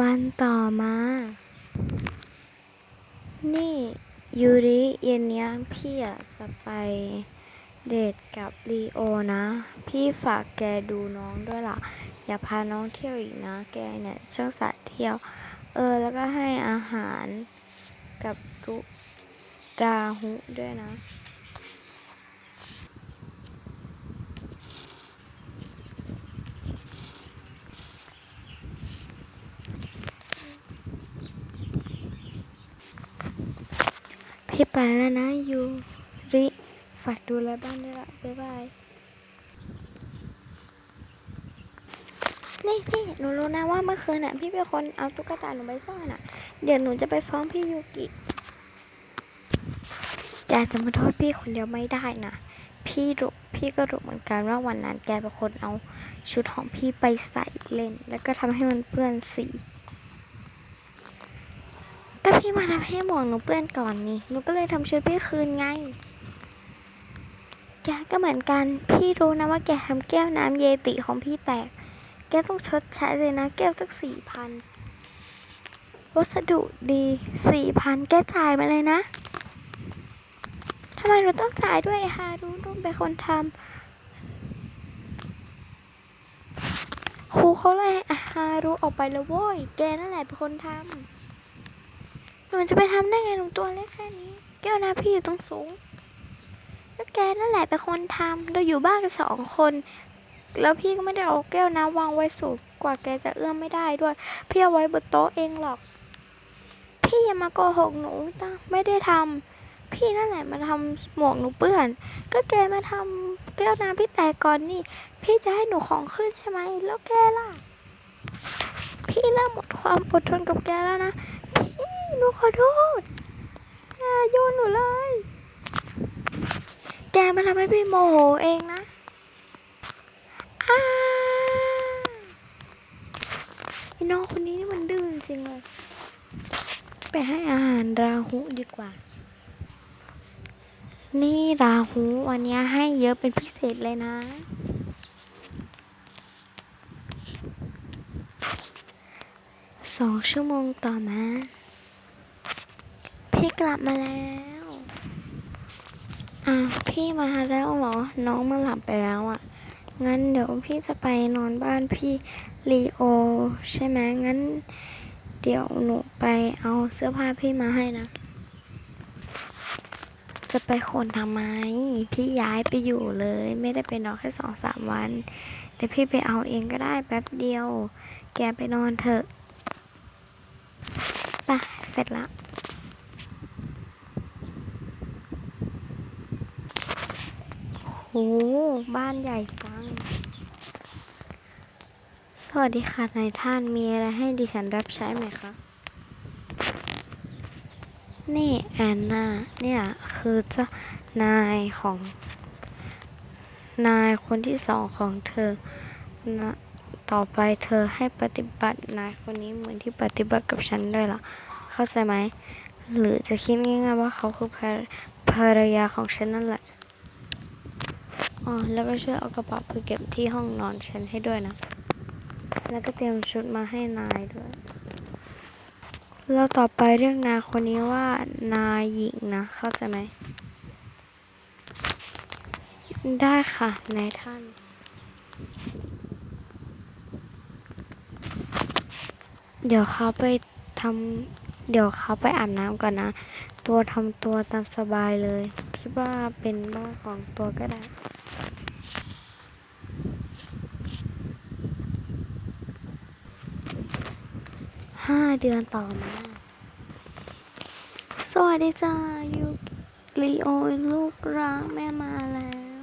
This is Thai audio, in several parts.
วันต่อมา นี่ยูริเย็นนี้พี่อะจะไปเดทกับลีโอนะ พี่ฝากแกดูน้องด้วยล่ะ อย่าพาน้องเที่ยวอีกนะ แกเนี่ยช่างสายเที่ยว เออ แล้วก็ให้อาหารกับรุดาหุด้วยนะ พี่ ไปแล้วนะยูริฝากดูแลบ้านด้วยละบ๊ายบาย นี่พี่หนูรู้นะว่าเมื่อคืนน่ะ พี่เป็นคนเอาตุ๊กตาหนูไปซ่อนน่ะ เดี๋ยวหนูจะไปฟ้องพี่ยูกิแกจะมาโทษพี่คนเดียวไม่ได้นะ พี่รู้พี่ก็รู้เหมือนกันว่าวันนั้นแกเป็นคนเอาชุดของพี่ไปใส่เล่น แล้วก็ทำให้มันเปื้อนสี พี่มาทำให้หมวกหนูเปื้อนก่อนนี่ หนูก็เลยทำชุดพี่คืนไง แกก็เหมือนกัน พี่รู้นะว่าแกทำแก้วน้ำเยติของพี่แตก แกต้องชดใช้เลยนะแก้วตั้งสี่พัน วัสดุดีสี่พันแกจ่ายมาเลยนะทำไมหนูต้องจ่ายด้วยฮารุนุ่มเป็นคนทำครูเขาไล่ฮารุออกไปแล้วโว้ย แกนั่นแหละเป็นคนทำ นูจะไปทำได้ไงหนูตัวเล็กแค่นี้ แก้วน้ำพี่อยู่ต้องสูงก็แกนั่นแหละเป็นคนทำเราอยู่บ้านกันสองคน แล้วพี่ก็ไม่ได้เอาแก้วน้ำวางไว้สูงกว่าแกจะเอื้อมไม่ได้ด้วย พี่เอาไว้บนโต๊ะเองหรอก พี่อย่ามาโกหกหนูจ้ะไม่ได้ทำพี่นั่นแหละมาทำหมวกหนูเปื้อน ก็แกมาทำแก้วน้ำพี่แตกก่อนนี่ พี่จะให้หนูของขึ้นใช่ไหม แล้วแกล่ะ พี่เริ่มหมดความอดทนกับแกแล้วนะ หนูขอโทษอย่าโยนหนูเลย แกมาทำให้พี่โมโหเองนะอ้าไอ้น้องคนนี้นี่มันดื้อจริงเลย ไปให้อาหารราหุดีกว่า นี่ราหุวันนี้ให้เยอะเป็นพิเศษเลยนะสองชั่วโมงต่อมา ลับมาแล้ว อะพี่มาแล้วเหรอ น้องมาหลับไปแล้วอะ งั้นเดี๋ยวพี่จะไปนอนบ้านพี่ลีโอ ใช่ไหมงั้น เดี๋ยวหนูไปเอาเสื้อผ้าพี่มาให้นะ จะไปขนทำไม พี่ย้ายไปอยู่เลย ไม่ได้ไปนอนแค่สองสามวันเดี๋ยวพี่ไปเอาเองก็ได้แป๊บเดียว แกไปนอนเถอะไปเสร็จแล้ว หบ้านใหญ่จัง สวัสดีค่ะนายท่านมีอะไรให้ดิฉันรับใช้ไหมคะ นี่แอนนา เนี่ย คือเจ้านายของ นายคนที่สองของเธอนะต่อไปเธอให้ปฏิบัตินายคนนี้เหมือนที่ปฏิบัติกับฉันด้วยล่ะ เข้าใจไหม หรือจะคิดง่ายๆว่าเขาคือภรภรรยาของฉันนั่นแหละ อ๋อแล้วก็ช่วยเอากระเป๋าไปเก็บที่ห้องนอนฉันให้ด้วยนะ แล้วก็เตรียมชุดมาให้นายด้วย แล้วต่อไปเรียกนายคนนี้ว่านายหญิงนะ เข้าใจไหม ได้ค่ะนายท่าน เดี๋ยวเขาไปทำเดี๋ยวเขาไปอาบน้ำก่อนนะ ตัวทำตัวตามสบายเลย คิดว่าเป็นบ้านของตัวก็ได้ เดือนต่อมา สวัสดีจ้ายูลีโอลูกรักแม่มาแล้ว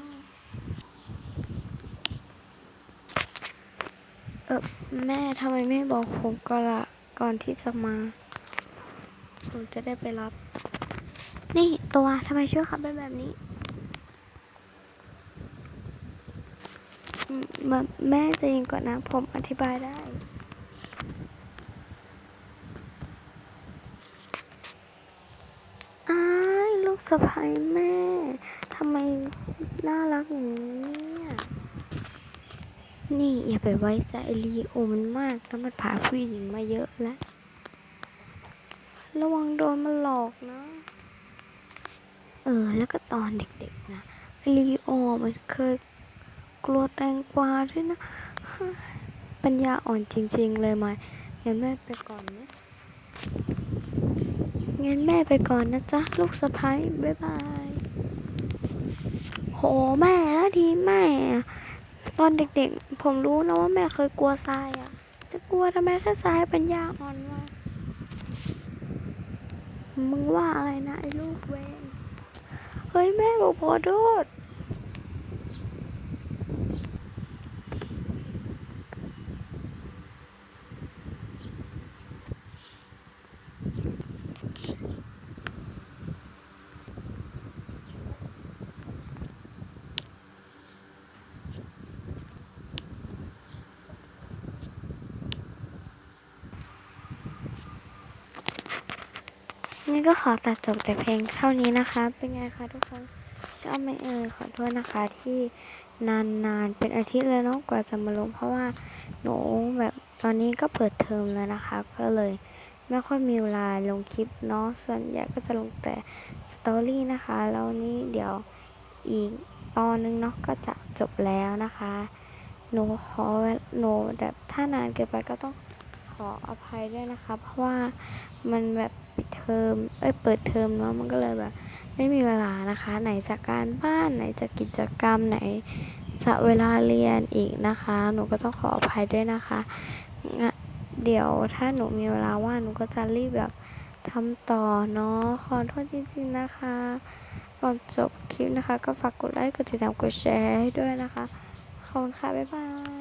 เออแม่ทำไมไม่บอกผมก่อนละก่อนที่จะมา ผมจะได้ไปรับ นี่ตัวทำไมชื่อขับเป็นแบบนี้แม่จะยิงก่อนนะ ผมอธิบายได้ อ้ายลูก สะใภ้แม่ทำไมน่ารักอย่างนี้เนี่ยนี่อย่าไปไว้ใจลีโอมันมากแล้วมันพาผู้หญิงมาเยอะแล้ว ระวังโดนมันหลอกนะ เออ แล้วก็ตอนเด็กๆนะลีโอมันเคยกลัวแตงกวาด้วยนะ ปัญญาอ่อนจริงๆเลยมางั้นแม่ไปก่อนนะ งั้นแม่ไปก่อนนะจ๊ะ ลูกสะพ้ายบ๊ายบาย โหแม่แล้วทีแม่ ตอนเด็กๆ ผมรู้นะว่าแม่เคยกลัวทรายอะ จะกลัวทำไมแค่ทรายปัญญาอ่อนวะมึงว่าอะไรนะไอ้ลูกเวนเฮ้ยแม่บอกขอโทษ นก็ขอตัดจบแต่เพลงเท่านี้นะคะ เป็นไงคะทุกคนชอบไหมเอ่ยขอโทษนะคะที่นานๆ เป็นอาทิตย์เลยเนาะกว่าจะมาลง เพราะว่าหนูแบบตอนนี้ก็เปิดเทอมแล้วนะคะ ก็เลยไม่ค่อยมีเวลาลงคลิปเนาะส่วนใหญ่ก็จะลงแต่สตอรี่นะคะแล้วนี้เดี๋ยวอีกตอนนึงเนาะก็จะจบแล้วนะคะ หนูขอหนูแบบถ้านานเกินไปก็ต้อง ออภัยด้วยนะคะ เพราะว่ามันแบบปิดเทอม เอ้ย เปิดเทอมเนาะ มันก็เลยแบบ ไม่มีเวลานะคะ ไหนจากการบ้าน ไหนจากกิจกรรม ไหนจะเวลาเรียนอีกนะคะ หนูก็ต้องขออภัยด้วยนะคะงะเดี๋ยวถ้าหนูมีเวลาว่าง หนูก็จะรีบแบบทำต่อเนาะ ขอโทษจริงๆนะคะ ก่อนจบคลิปนะคะ ก็ฝากกดไลค์ กดติดตาม กดแชร์ให้ด้วยนะคะ ขอบคุณค่ะ บ๊ายบาย